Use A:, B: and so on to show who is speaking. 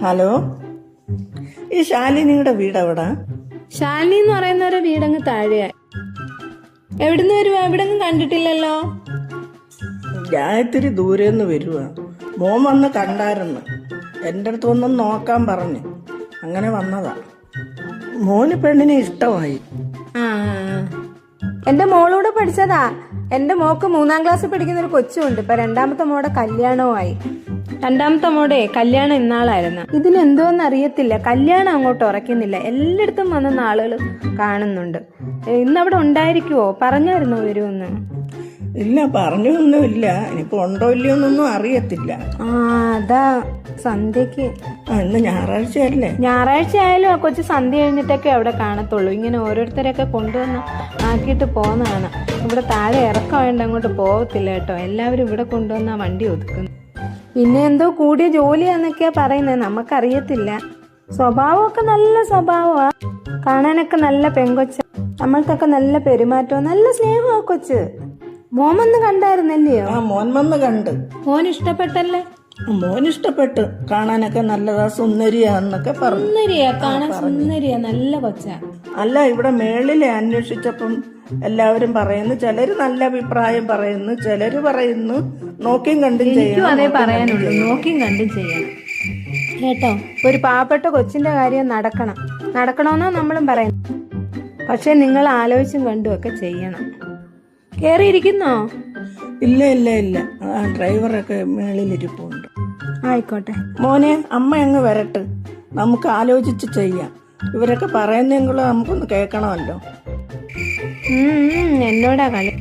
A: Hello? ഈ ശാലിനിയുടെ വീട് എവിടാ?
B: ശാലിനി എന്ന് പറയുന്നവരെ വീടങ്ങ് താഴെയായി. എവിടുന്ന് വരുവാ? എവിടെങ്ങും കണ്ടിട്ടില്ലല്ലോ.
A: ഞാൻ ഇത്തിരി ദൂരെ നിന്ന് വരുവാ. മോൻ വന്ന് കണ്ടായിരുന്നു. എന്റെ അടുത്ത് ഒന്നും നോക്കാൻ പറഞ്ഞു. അങ്ങനെ വന്നതാ. മോന് പെണ്ണിനെ ഇഷ്ടമായി.
B: ആ എന്റെ മോളൂടെ പഠിച്ചതാ. എന്റെ മോക്ക് മൂന്നാം ക്ലാസ്സിൽ പഠിക്കുന്ന ഒരു കൊച്ചുണ്ട്. ഇപ്പൊ രണ്ടാമത്തെ മോടെ കല്യാണവുമായി. രണ്ടാമത്തെ മോടെ കല്യാണം ഇന്നാളായിരുന്നു. ഇതിനെന്തോന്ന് അറിയത്തില്ല. കല്യാണം അങ്ങോട്ട് ഉറക്കുന്നില്ല എല്ലായിടത്തും വന്ന ആളുകൾ കാണുന്നുണ്ട്. ഇന്നവിടെ ഉണ്ടായിരിക്കുവോ? പറഞ്ഞായിരുന്നോ വരുമെന്ന്?
A: ഇല്ല പറഞ്ഞൊന്നുമില്ല. ഇനിയിപ്പോൾ ഉണ്ടോ ഇല്ലയോ എന്നൊന്നും അറിയത്തില്ല.
B: ആ അതാ സന്ധ്യക്ക്.
A: ആ ഇന്ന് ഞായറാഴ്ചയല്ലേ
B: ഞായറാഴ്ച ആയാലും ആ കൊച്ചു സന്ധ്യ കഴിഞ്ഞിട്ടൊക്കെ അവിടെ കാണത്തുള്ളൂ. ഇങ്ങനെ ഓരോരുത്തരെയൊക്കെ കൊണ്ടുവന്ന് ആക്കിയിട്ട് പോകുന്നതാണ് ഇവിടെ താഴെ ഇറക്കമായിട്ട് അങ്ങോട്ട് പോകത്തില്ല കേട്ടോ. എല്ലാവരും ഇവിടെ കൊണ്ടുവന്ന വണ്ടി ഒതുക്കുന്നു. പിന്നെ എന്തോ കൂടിയ ജോലിയാന്നൊക്കെയാ പറയുന്നത് നമുക്കറിയത്തില്ല. സ്വഭാവമൊക്കെ നല്ല സ്വഭാവമാ. കാണാനൊക്കെ നല്ല പെങ്കൊച്ച. നമ്മൾക്കൊക്കെ നല്ല പെരുമാറ്റവും നല്ല സ്നേഹമാ കൊച്ച്. മോമൊന്ന് കണ്ടായിരുന്നല്ലയോ
A: ആ മോൻ വന്ന് കണ്ട്.
B: മോൻ ഇഷ്ടപ്പെട്ടല്ലേ?
A: മോൻ ഇഷ്ടപ്പെട്ടു. കാണാനൊക്കെ നല്ലതാ സുന്ദരിയാന്നൊക്കെ പറഞ്ഞു.
B: സുന്ദരിയാ കാണാൻ സുന്ദരിയാ നല്ല കൊച്ച.
A: അല്ല ഇവിടെ മേളിലെ അന്വേഷിച്ചപ്പം എല്ലാവരും പറയുന്നു ചിലര് നല്ല അഭിപ്രായം പറയുന്നു ചിലര് പറയുന്നു നോക്കിയും കണ്ടും
B: എനിക്കും
A: ചെയ്യണം
B: അതേ പറയാനുള്ളൂ നോക്കിയും കണ്ടും ചെയ്യണം. കേട്ടോ? ഒരു പാവപ്പെട്ട കൊച്ചിന്റെ കാര്യം നടക്കണം. നടക്കണമെന്നാ നമ്മളും പറയുന്നു പക്ഷെ നിങ്ങൾ ആലോചിച്ചും കണ്ടും ഒക്കെ ചെയ്യണം. കേറിയിരിക്കുന്നോ?
A: ഇല്ല ഇല്ല ഇല്ല. ആ ഡ്രൈവറൊക്കെ മേളിലിരിപ്പുണ്ട്
B: ആയിക്കോട്ടെ.
A: മോനെ അമ്മ അങ്ങ് വരട്ടെ. നമുക്ക് ആലോചിച്ച് ചെയ്യാം. ഇവരൊക്കെ പറയുന്നെങ്കിലും നമുക്കൊന്ന് കേൾക്കണമല്ലോ.
B: എന്നോടാ കളി